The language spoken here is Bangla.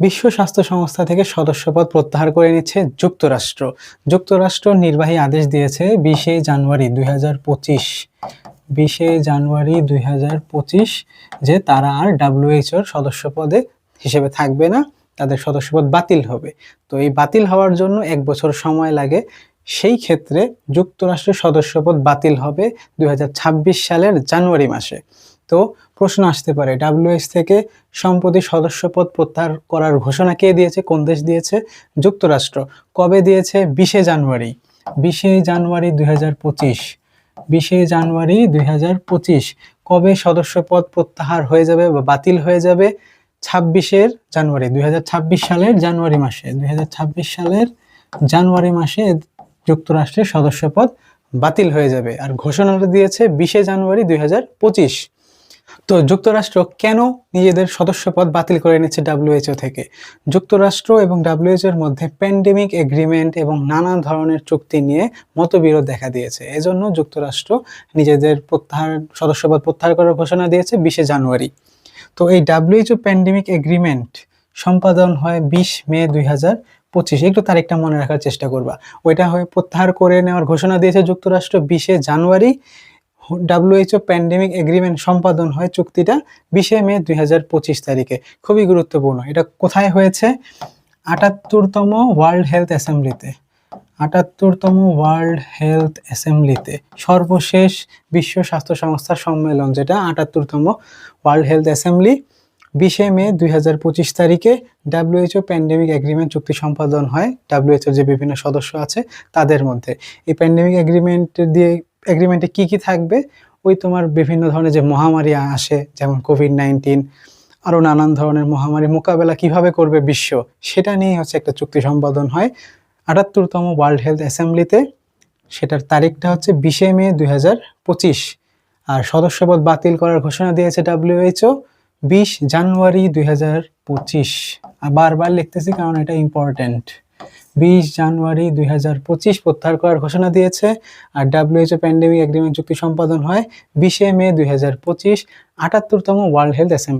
বিশ্ব স্বাস্থ্য সংস্থা থেকে সদস্যপদ প্রত্যাহার করে নিচ্ছে যুক্তরাষ্ট্র। যুক্তরাষ্ট্র নির্বাহী আদেশ দিয়েছে বিশে জানুয়ারি দুই হাজার পঁচিশ। বিশে জানুয়ারি দুই হাজার পঁচিশ যে তারা আর ডাব্লিউএইচওর সদস্যপদে হিসেবে থাকবে না, তাদের সদস্যপদ বাতিল হবে। তো এই বাতিল হওয়ার জন্য এক বছর সময় লাগে। সেই ক্ষেত্রে যুক্তরাষ্ট্রের সদস্যপদ বাতিল হবে দুই হাজার ছাব্বিশ সালের জানুয়ারি মাসে। তো প্রশ্ন আসতে পারে ডাব্লিউএইচ থেকে সম্প্রতি সদস্যপদ প্রত্যাহার করার ঘোষণা কে দিয়েছে, কোন দেশ দিয়েছে? যুক্তরাষ্ট্র। কবে দিয়েছে? বিশে জানুয়ারি। বিশে জানুয়ারি দুই হাজার পঁচিশ। বিশে জানুয়ারি দুই হাজার পঁচিশ। কবে সদস্যপদ প্রত্যাহার হয়ে যাবে বা বাতিল হয়ে যাবে? ছাব্বিশের জানুয়ারি, দুই হাজার ছাব্বিশ সালের জানুয়ারি মাসে। দুই হাজার ছাব্বিশ সালের জানুয়ারি মাসে যুক্তরাষ্ট্রের সদস্যপদ বাতিল হয়ে যাবে। আর ঘোষণাটা দিয়েছে বিশে জানুয়ারি দুই হাজার পঁচিশ। তো যুক্তরাষ্ট্র কেন নিজেদের সদস্যপদ বাতিল করে নিচ্ছে ডাব্লিউএইচও থেকে? যুক্তরাষ্ট্র এবং ডাব্লিউএইচও এর মধ্যে প্যান্ডেমিক এগ্রিমেন্ট এবং নানা ধরনের চুক্তি নিয়ে মতবিরোধ দেখা দিয়েছে। এজন্য যুক্তরাষ্ট্র নিজেদের প্রত্যাহার, সদস্যপদ প্রত্যাহার করার ঘোষণা দিয়েছে বিশে জানুয়ারি। তো এই ডাব্লিউএইচও প্যান্ডেমিক এগ্রিমেন্ট সম্পাদন হয় বিশ মে দুই হাজার পঁচিশ। একটু তারিখটা মনে রাখার চেষ্টা করবা। ওইটা হয়ে প্রত্যাহার করে নেওয়ার ঘোষণা দিয়েছে যুক্তরাষ্ট্র বিশে জানুয়ারি। ডাব্লিউএইচও প্যান্ডেমিক এগ্রিমেন্ট সম্পাদন হয় চুক্তিটা বিশে মে দুই হাজার পঁচিশ তারিখে। খুবই গুরুত্বপূর্ণ। এটা কোথায় হয়েছে? আটাত্তরতম ওয়ার্ল্ড হেলথ অ্যাসেম্বলিতে আটাত্তরতম ওয়ার্ল্ড হেলথ অ্যাসেম্বলিতে সর্বশেষ বিশ্ব স্বাস্থ্য সংস্থার সম্মেলন যেটা, আটাত্তরতম ওয়ার্ল্ড হেলথ অ্যাসেম্বলি বিশে মে দুই হাজার পঁচিশ তারিখে ডাব্লিউএইচও প্যান্ডেমিক এগ্রিমেন্ট চুক্তি সম্পাদন হয়। ডাব্লিউএইচওর যে বিভিন্ন সদস্য আছে, তাদের মধ্যে। এই প্যান্ডেমিক এগ্রিমেন্ট দিয়ে এগ্রিমেন্টে কি কি থাকবে? ওই তোমার বিভিন্ন ধরনের যে মহামারী আসে, যেমন কোভিড নাইন্টিন আরও নানান ধরনের মহামারী মোকাবেলা কীভাবে করবে বিশ্ব, সেটা নিয়ে হচ্ছে একটা চুক্তি সম্পাদন হয়। আটাত্তরতম ওয়ার্ল্ড হেলথ অ্যাসেম্বলিতে সেটার তারিখটা হচ্ছে বিশে মে দুই হাজার পঁচিশ। আর সদস্যপদ বাতিল করার ঘোষণা দিয়েছে ডাব্লিউএইচও বিশ জানুয়ারি দুই হাজার পঁচিশ। বারবার লিখতেছি কারণ এটা ইম্পর্ট্যান্ট বিশ জানুয়ারি দুই হাজার পঁচিশ প্রত্যাহার করার ঘোষণা দিয়েছে। আর ডাব্লিউএইচও প্যান্ডেমিক এগ্রিমেন্ট চুক্তি সম্পাদন হয় বিশে মে দুই হাজার পঁচিশ আটাত্তরতম ওয়ার্ল্ড হেলথ অ্যাসেম্বলি